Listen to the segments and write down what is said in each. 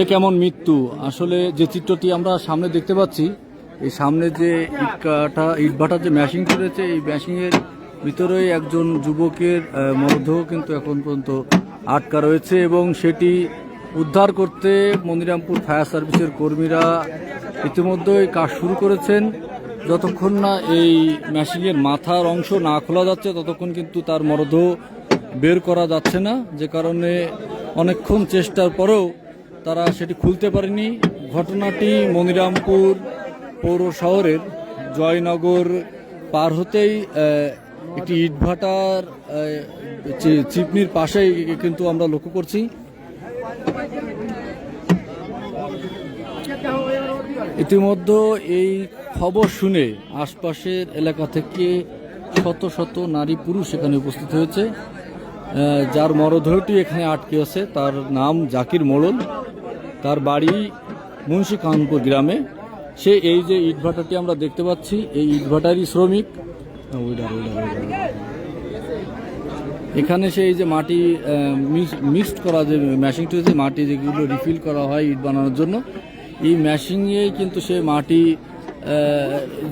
এ কেমন মৃত্যু? আসলে যে চিত্রটি আমরা সামনে দেখতে পাচ্ছি, এই সামনে যে ইট কাটা ইট ভাটার যে ম্যাশিংটি রয়েছে এই ম্যাশিংয়ের ভিতরে একজন যুবকের মরদেহ কিন্তু এখন পর্যন্ত আটকা রয়েছে এবং সেটি উদ্ধার করতে মনিরামপুর ফায়ার সার্ভিসের কর্মীরা ইতিমধ্যেই কাজ শুরু করেছেন। যতক্ষণ না এই ম্যাশিংয়ের মাথার অংশ না খোলা যাচ্ছে, ততক্ষণ কিন্তু তার মরদেহ বের করা যাচ্ছে না। যে কারণে অনেকক্ষণ চেষ্টার পরেও তারা সেটি খুলতে পারেনি। ঘটনাটি মনিরামপুর পৌর শহরের জয়নগর পার হতেই একটি ইটভাটার চিপনির পাশেই কিন্তু আমরা লক্ষ্য করছি। ইতিমধ্যে এই খবর শুনে আশপাশের এলাকা থেকে শত শত নারী পুরুষ এখানে উপস্থিত হয়েছে। যার মরদেহটি এখানে আটকে আছে, তার নাম জাকির মোড়ল। তার বাড়ি মুন্সি কানপুর গ্রামে সে এই যে ইটভাটাটি আমরা দেখতে পাচ্ছি এই ইটভাটারই শ্রমিক। এখানে সেই যে মাটি মিক্সড করা যে মেশিনটি যে মাটি যেগুলো রিফিল করা হয় ইট বানানোর জন্য এই মেশিংয়েই কিন্তু সে মাটি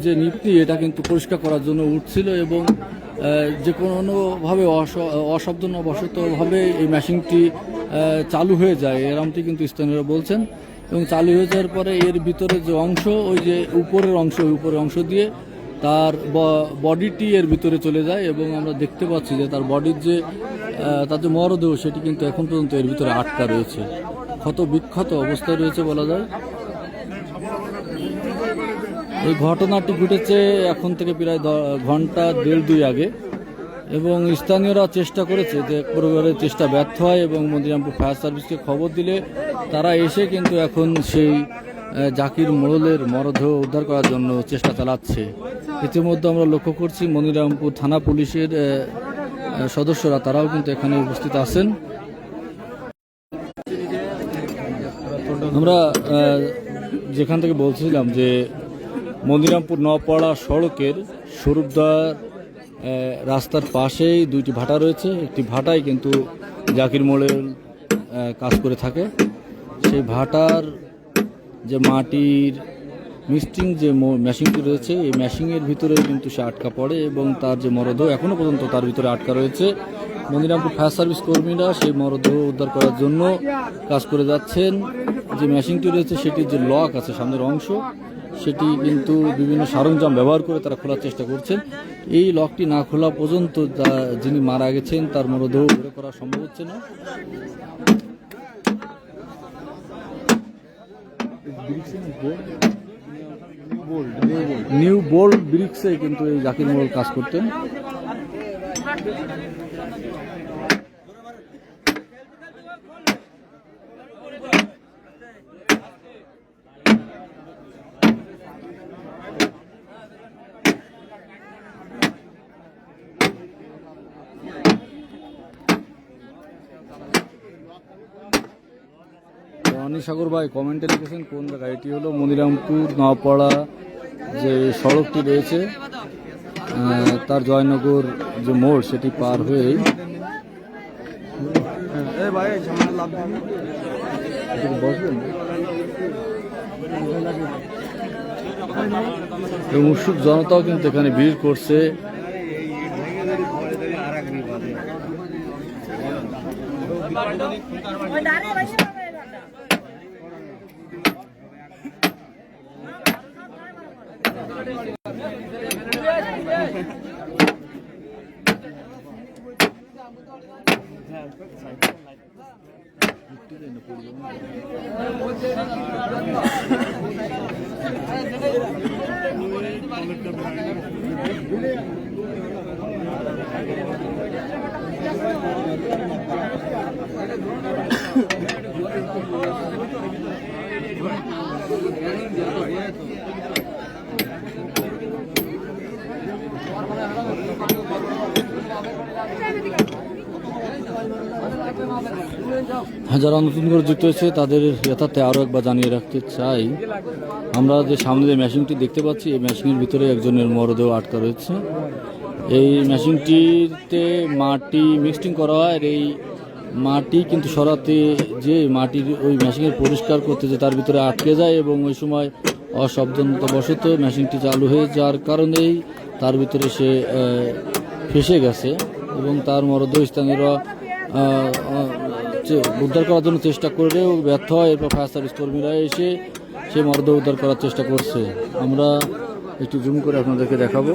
যে নিপনি এটা কিন্তু পরিষ্কার করার জন্য উঠছিল এবং যে কোনোভাবে অস- অসাবধানবশতভাবে এই আহ, চালু হয়ে যায়। এরমটি কিন্তু স্থানীয়রা বলছেন। এবং চালু হয়ে যাওয়ার পরে এর ভিতরে যে অংশ, ওই যে উপরের অংশ, ওই উপরের অংশ দিয়ে তার বডিটি এর ভিতরে চলে যায় এবং আমরা দেখতে পাচ্ছি যে তার বডির যে তার যে মরদেহ, সেটি কিন্তু এখন পর্যন্ত এর ভিতরে আটকা রয়েছে। ক্ষত বিক্ষত অবস্থায় রয়েছে বলা যায়। এই ঘটনাটি ঘটেছে এখন থেকে প্রায় ঘণ্টা দেড় দুই আগে। এবং স্থানীয়রা চেষ্টা করেছে যে পরিবারের চেষ্টা ব্যর্থ হয় এবং মন্দিরামপুর ফায়ার সার্ভিসকে খবর দিলে তারা এসে কিন্তু এখন সেই জাকির মোড়লের মরদেহ উদ্ধার করার জন্য চেষ্টা চালাচ্ছে। ইতিমধ্যে আমরা লক্ষ্য করছি মনিরামপুর থানা পুলিশের সদস্যরা, তারাও কিন্তু এখানে উপস্থিত আছেন। আমরা যেখান থেকে বলছিলাম যে মন্দিরামপুর নপাড়া সড়কের স্বরূপদার রাস্তার পাশেই দুইটি ভাটা রয়েছে। একটি ভাটায় কিন্তু জাকির মোড়ের কাজ করে থাকে। সেই ভাটার যে মাটির মিস্টিং যে ম- মেশিনটি রয়েছে, এই মেশিনের ভিতরে কিন্তু সে আটকা পড়ে এবং তার যে মরদেহ এখনও পর্যন্ত তার ভিতরে আটকা রয়েছে। মন্দিরামপুর ফায়ার সার্ভিস কর্মীরা সেই মরদেহ উদ্ধার করার জন্য কাজ করে যাচ্ছেন। যে মেশিনটি রয়েছে, সেটির যে লক আছে সামনের অংশ, সেটি কিন্তু বিভিন্ন সরঞ্জাম ব্যবহার করে তারা খোলার চেষ্টা করছেন। এই লকটি না খোলা পর্যন্ত যিনি মারা গেছেন, তার মরদেহ বের করা সম্ভব হচ্ছে না। নিউ বোল্ড ব্রিক্সে কিন্তু এই জাকির মোড়ল কাজ করতেন। অনিসাগর ভাই কমেন্টে লিখেছেন কোন জায়গা এটি হলো? মনিরামপুর নওপাড়া যে সড়কটি রয়েছে তার জয়নগর যে মোড় সেটি পার হয়ে এবং উৎসুক জনতাও কিন্তু এখানে ভিড় করছে। I don't know. যারা নতুন করে যুক্ত হয়েছে, তাদের যথার্থে আরও একবার জানিয়ে রাখতে চাই। আমরা যে সামনে যে মেশিনটি দেখতে পাচ্ছি, এই মেশিনের ভিতরে একজনের মরদেহ আটকা রয়েছে। এই মেশিনটিতে মাটি মিক্সটিং করা হয়, আর এই মাটি কিন্তু সরাতে যে মাটির ওই মেশিনের পরিষ্কার করতে যে তার ভিতরে আটকে যায় এবং ওই সময় অসাবধানতাবশত মেশিনটি চালু হয়ে যাওয়ার কারণেই তার ভিতরে সে ফেসে গেছে এবং তার মরদেহ স্থানীয়রা উদ্ধার করার জন্য চেষ্টা করলেও ব্যর্থ হয়। এরপর ফায়ার সার্ভিস কর্মীরা এসে সে মরদেহ উদ্ধার করার চেষ্টা করছে। আমরা একটু জুম করে আপনাদেরকে দেখাবো।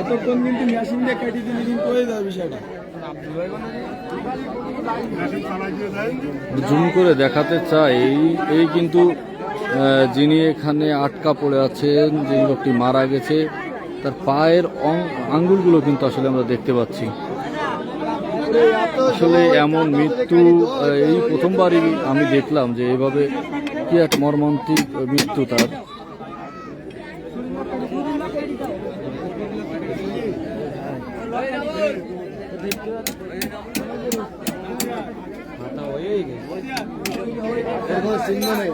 এতক্ষণ কিন্তু মেশিন দিয়ে কেটে দিলে কিন্তু হয়ে যাবে বিষয়টা? জুম করে দেখাতে চাই। এই এই কিন্তু যিনি এখানে আটকা পড়ে আছেন যে লোকটি মারা গেছে, তার পায়ের আঙ্গুলগুলো কিন্তু আসলে আমরা দেখতে পাচ্ছি। আসলে এমন মৃত্যু এই প্রথমবারই আমি দেখলাম যে এভাবে কি এক মর্মান্তিক মৃত্যু তার। চিহ্ন নেই।